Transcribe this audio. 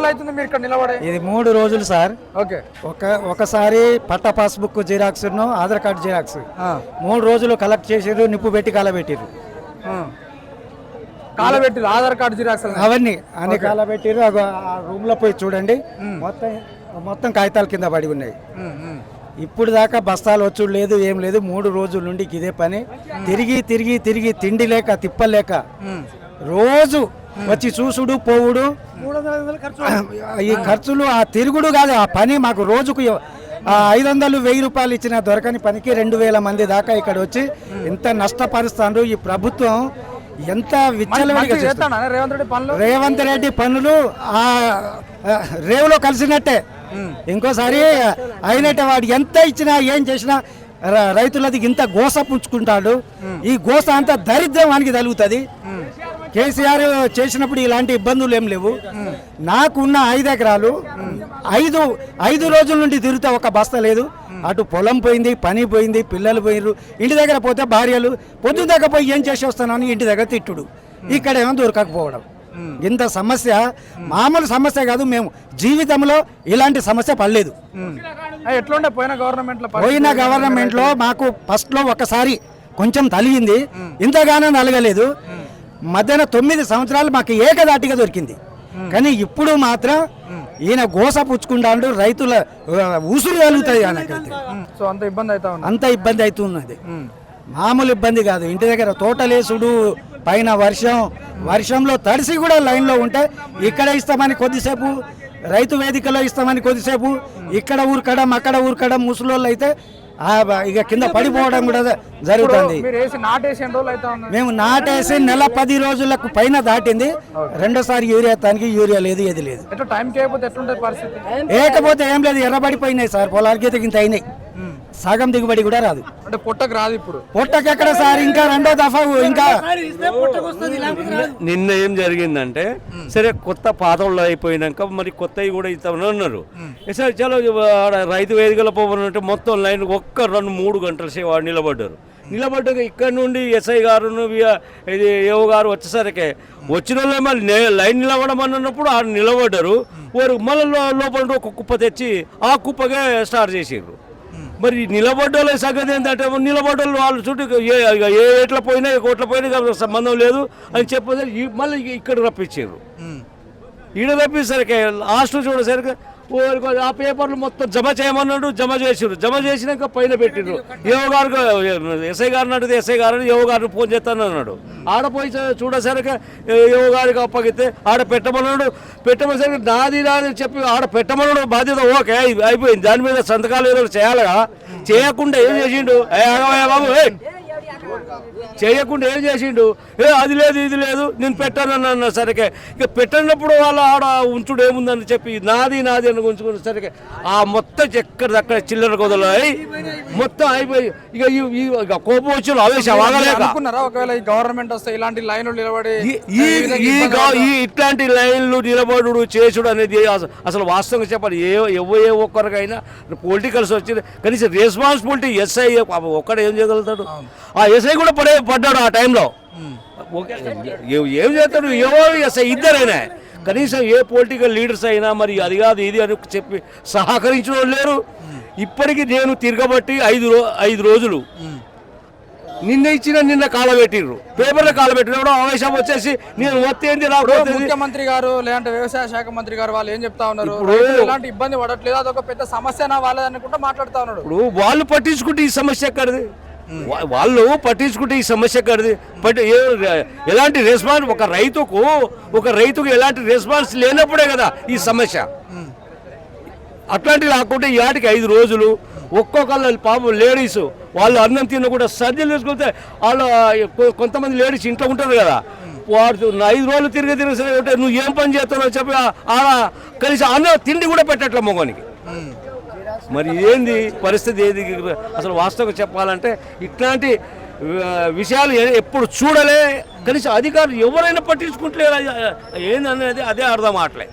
రోజులు అవుతుంది మీరు ఇక్కడ నిలబడే? ఇది మూడు రోజులు సార్. ఓకే. ఒక ఒకసారి patta passbook xerox Aadhaar card xerox. మూడు రోజులు కలెక్ట్ చేసిర్రు నిప్పు పెట్టి కాలబెట్టిర్రు కాలబెట్టి ఆధార్ కార్డు జిరాక్స్ అవన్నీ అన్ని కాలబెట్టిర్రు అగో ఆ రూమ్లో పోయి చూడండి. మొత్తం మొత్తం కాగితాల కింద పడి ఉన్నాయి. ఇప్పుడు దాకా బస్తాలు వచ్చుడు లేదు ఏం లేదు మూడు రోజుల నుండి ఇదే పని. తిరిగి తిరిగి తిరిగి తిండి లేక తిప్పలేక రోజు వచ్చి చూసుడు పోవుడు. ఈ ఖర్చులు ఆ తిరుగుడు కాదు ఆ పని మాకు రోజుకు ఐదు వందలు వెయ్యి రూపాయలు ఇచ్చిన దొరకని పనికి రెండు వేల మంది దాకా ఇక్కడ వచ్చి ఎంత నష్టపరుస్తాను ఈ ప్రభుత్వం ఎంత విచ్చలవిడిగా రేవంత్ రెడ్డి పనులు? ఆ రేవులో కలిసినట్టే. ఇంకోసారి అయినట్టే వాడు ఎంత ఇచ్చినా ఏం చేసినా రైతులది ఇంత గోస పుంచుకుంటాడు. ఈ గోస అంతా దరిద్రం వానికి తగులుతుంది కేసీఆర్ చేసినప్పుడు ఇలాంటి ఇబ్బందులు ఏం లేవు. నాకున్న ఐదు ఎకరాలు ఐదు ఐదు రోజుల నుండి తిరిగితే ఒక బస్తా లేదు. అటు పొలం పోయింది పని పోయింది పిల్లలు పోయిర్రు. ఇంటి దగ్గర పోతే భార్యలు పొద్దు దగ్గర పోయి ఏం చేసి వస్తానని ఇంటి దగ్గర తిట్టుడు. ఇక్కడ ఏమో దొరకకపోవడం. ఇంత సమస్య మామూలు సమస్య కాదు మేము జీవితంలో ఇలాంటి సమస్య పడలేదు. ఎట్లుండే? పోయిన గవర్నమెంట్లో పోయిన గవర్నమెంట్లో మాకు ఫస్ట్లో ఒకసారి కొంచెం తలిగింది. ఇంతగానో నలగలేదు. మధ్యాహ్నం తొమ్మిది సంవత్సరాలు మాకు ఏకదాటిగా దొరికింది. కానీ ఇప్పుడు మాత్రం ఈయన గోస పుచ్చుకుంటాడు రైతుల ఉసురు కలుగుతుంది ఆయనకైతే సో అంత ఇబ్బంది అవుతా అంత ఇబ్బంది అవుతున్నది. మామూలు ఇబ్బంది కాదు. ఇంటి దగ్గర తోటలేసుడు పైన వర్షం వర్షంలో తడిసి కూడా లైన్లో ఉంటే ఇక్కడ ఇస్తామని కొద్దిసేపు రైతు వేదికలో ఇస్తామని కొద్దిసేపు ఇక్కడ ఊరకడం అక్కడ ఊరకడం ముసలోళ్ళు అయితే ఇక కింద పడిపోవడం కూడా జరుగుతుంది. మేము నాటేసి నెల పది రోజులకు పైన దాటింది. రెండోసారి యూరియా తానికి యూరియా లేదు ఏది లేదు. ఏకపోతే ఏం లేదు ఎర్రబడిపోయినాయి సార్. పొలాలకి ఇంత అయినాయి. సగం దిగుబడి కూడా రాదు. అంటే పుట్టకు రాదు ఇప్పుడు. పొట్టకెక్కడ సార్? ఇంకా రెండో దఫా ఇంకా నిన్న ఏం జరిగిందంటే సరే కొత్త పాతలు అయిపోయినాక మరి కొత్తవి కూడా ఇస్తామని అన్నారు. సరే చలో రైతు వేదికలో పోవాలంటే మొత్తం లైన్ ఒక్క రెండు మూడు గంటల సేపు ఆడ నిలబడ్డారు. నిలబడ్డాక ఇక్కడ నుండి ఎస్ఐ గారు ఇది ఏవో గారు వచ్చేసరికి వచ్చిన వాళ్ళే మళ్ళీ లైన్ నిలబడమని అన్నప్పుడు ఆడ నిలబడ్డారు. వారు మళ్ళీ లోపల ఒక కుప్ప తెచ్చి ఆ కుప్పకే స్టార్ట్ చేసారు మరి నిలబడ్డోళ్ళ సంగతి ఏంటంటే నిలబడ్డోళ్ళు వాళ్ళు చుట్టూ ఏ ఏ ఎట్లా పోయినా ఏ కోట్ల పోయినా సంబంధం లేదు అని చెప్పేది ఈ- మళ్ళీ ఇక్కడ రప్పించారు. ఈడ రప్పించసరికి లాస్ట్ చూడసరికి ఆ పేపర్లు మొత్తం జమ చేయమన్నాడు జమ చేసిరు జమ చేసినాక పైన పెట్టిండ్రు ఏవో గారు ఎస్ఐ గారిని అడిగితే ఎస్ఐ గారిని ఏవో గారిని ఫోన్ చేస్తాను అన్నాడు. ఆడ పోయి చూడసరికి ఏవో గారికి అప్పగితే ఆడ పెట్టమన్నాడు. పెట్టమసరికి నాది నాది చెప్పి ఆడ పెట్టమన్నాడు. బాధ్యత ఓకే అయిపోయింది. దాని మీద సంతకాలు ఏదో చేయాలిగా. చేయకుండా ఏం చేసిండు? ఏ బాబు ఏ చేయకుండా ఏం చేసిండు? ఏ అది లేదు ఇది లేదు నేను పెట్టానని అన్న సరికి. ఇక పెట్టినప్పుడు వాళ్ళు ఆడ ఉంచుడు ఏముందని చెప్పి నాది నాది అని ఉంచుకున్న సరికి. ఆ మొత్తం ఎక్కడిదక్కడ చిల్లర కొదలై మొత్తం అయిపోయి ఇక ఈ- కోపం వచ్చి ఆవేశం ఆగలేక. అనుకున్నారా? ఒకవేళ ఈ గవర్నమెంట్ వస్తే ఇలాంటి లైన్లు నిలబడి ఈ- ఇట్లాంటి లైన్లు నిలబడుడు చేసుడు అనేది అస- అసలు వాస్తవంగా చెప్పాలి. ఏ ఎవ ఏ ఒక్కరికైనా పొలిటికల్స్ వచ్చింది కనీసం రెస్పాన్సిబిలిటీ ఎస్ఐ ఒక్కడ ఏం చేయగలుగుతాడు? ఆ ఎస్ఐ కూడా పడే పడ్డాడు ఆ టైంలో. ఏ- చేస్తాడు? ఎవరు ఎస్ఐ ఇద్దరైనా. కనీసం ఏ పొలిటికల్ లీడర్స్ అయినా మరి అది కాదు ఇది అని చెప్పి సహకరించిన లేరు. ఇప్పటికీ నేను తిరగబట్టి ఐదు రో ఐదు రోజులు నిన్న ఇచ్చిన నిన్న కాలబెట్టిర్రు. పేపర్లో కాలబెట్టినప్పుడు ఆవేశం వచ్చేసి నేను వత్తేంది రాకపోతే ముఖ్యమంత్రి గారు లేదంటే వ్యవసాయ శాఖ మంత్రి గారు వాళ్ళు ఏం చెప్తా ఉన్నారు? ఎలాంటి ఇబ్బంది పడట్లేదు అదొక పెద్ద సమస్యనా వాళ్ళది అనుకుంటా మాట్లాడుతా ఉన్నాడు ఇప్పుడు వాళ్ళు పట్టించుకుంటే ఈ సమస్య ఎక్కడిది? వాళ్ళు పట్టించుకుంటే ఈ సమస్య ఎక్కడిది బట్ ఎలాంటి రెస్పాన్స్ ఒక రైతుకు ఒక రైతుకు ఎలాంటి రెస్పాన్స్ లేనప్పుడే కదా ఈ సమస్య. అట్లాంటివి కాకుండా ఈ ఐదు రోజులు ఒక్కొక్కళ్ళు పాపం లేడీస్ వాళ్ళు అన్నం తిన్న కూడా సర్జలు తీసుకుంటే వాళ్ళు కొంతమంది లేడీస్ ఇంట్లో ఉంటారు కదా. వాడు ఐదు రోజులు తిరిగి తిరిగి సరే నువ్వు ఏం పని చేస్తావు చెప్పి ఆడ కలిసి అన్న తిండి కూడా పెట్టట్లే మొగనికి. మరి ఏంది పరిస్థితి ఏది? అసలు వాస్తవంగా చెప్పాలంటే ఇట్లాంటి విషయాలు ఎప్పుడు చూడలే. కనీసం అధికారులు ఎవరైనా పట్టించుకుంటలేరు. ఏంది అనేది అదే అర్థం అవట్లే